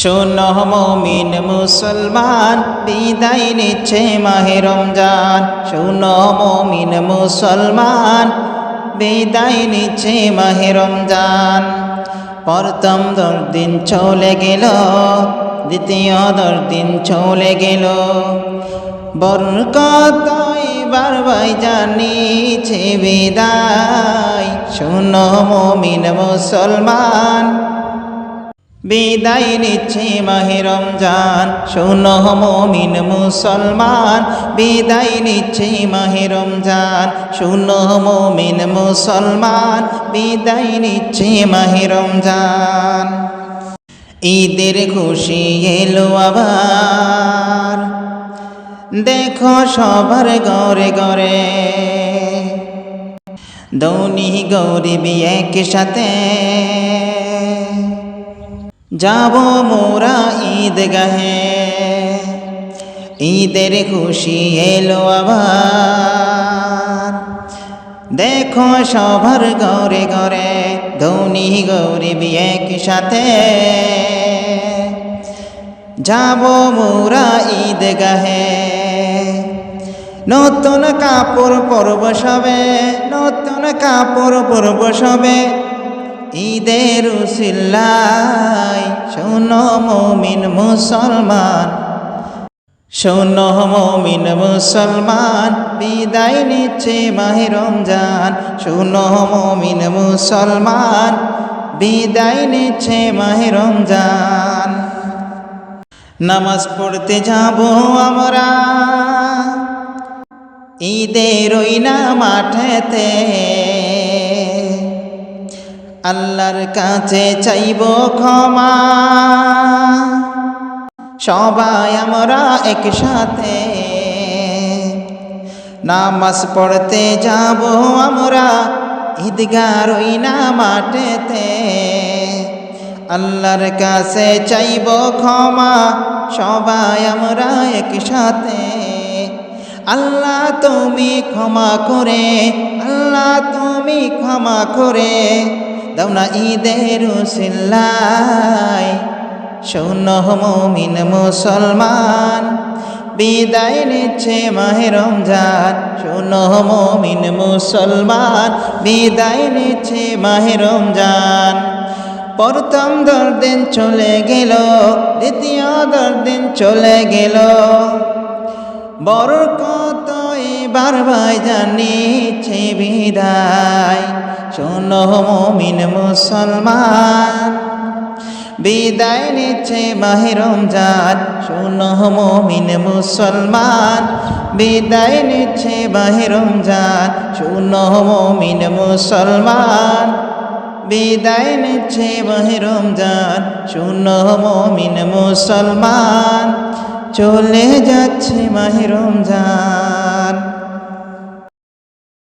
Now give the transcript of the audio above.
শোনো মমিন মুসলমান, বিদায় নিচ্ছে মাহে রমজান। শোনো মমিন মুসলমান, বিদায় নিচ্ছে মাহে রমজান। প্রথম দশ দিন চলে গেল, দ্বিতীয় দশ দিন চলে গেল। বরকত এবার ভাই জানিছে বিদায়। শোনো মমিন মুসলমান বিদায় নিচ্ছে মাহে রমজান। শোনো মমিন মুসলমান, বিদায় নিচ্ছে মাহে রমজান। শোনো মমিন মুসলমান, বিদায় নিচ্ছে মাহে রমজান। ঈদের খুশি এলো আবার। দেখো সবার ঘরে ঘরে। দৌনি গৌরবী একসাথে। যাব মোরা ঈদ গাহে ঈদের খুশি এলো আবার। দেখো সবার ঘরে ঘরে ধনী গৌরবী একসাথে। যাব মোরা ঈদ গাহে নতুন কাপড় পরব সবে, নতুন কাপড় পরব সবে। ঈদের উসিল্লাই শোনো মমিন মুসলমান। শোনো মমিন মুসলমান, বিদায় নিচ্ছে মাহে রমজান। শোনো মমিন মুসলমান, বিদায় নিচ্ছে মাহে রমজান। নামাজ পড়তে যাব আমরা। ঈদের ওই না মাঠেতে। আল্লাহর কাছে চাইব ক্ষমা। সবাই আমরা একসাথে নামাজ পড়তে যাব আমরা, ঈদগার ওই না মাঠেতে আল্লাহর কাছে চাইব ক্ষমা, সবাই আমরা একসাথে। আল্লাহ তুমি ক্ষমা করে, আল্লাহ তুমি ক্ষমা করে। দাও না ঈদের সিল্লাই শৌন মমিন মুসলমান, বিদায় নিচ্ছে মাহে রমজান। শোন মমিন মুসলমান, বিদায় নিচ্ছে মাহে রমজান। প্রথম দশ দিন চলে গেল, দ্বিতীয় দশ দিন চলে গেল। বরকত এবার ভাই জানিছে বিদায়। শোনো মমিন মুসলমান। বিদায় নিচ্ছে মাহে রমজান। শোনো মমিন মুসলমান। বিদায় নিচ্ছে মাহে রমজান। শোনো মমিন মুসলমান। বিদায় নিচ্ছে মাহে রমজান। শোনো মমিন মুসলমান। চলে যাচ্ছে মাহে রমজান।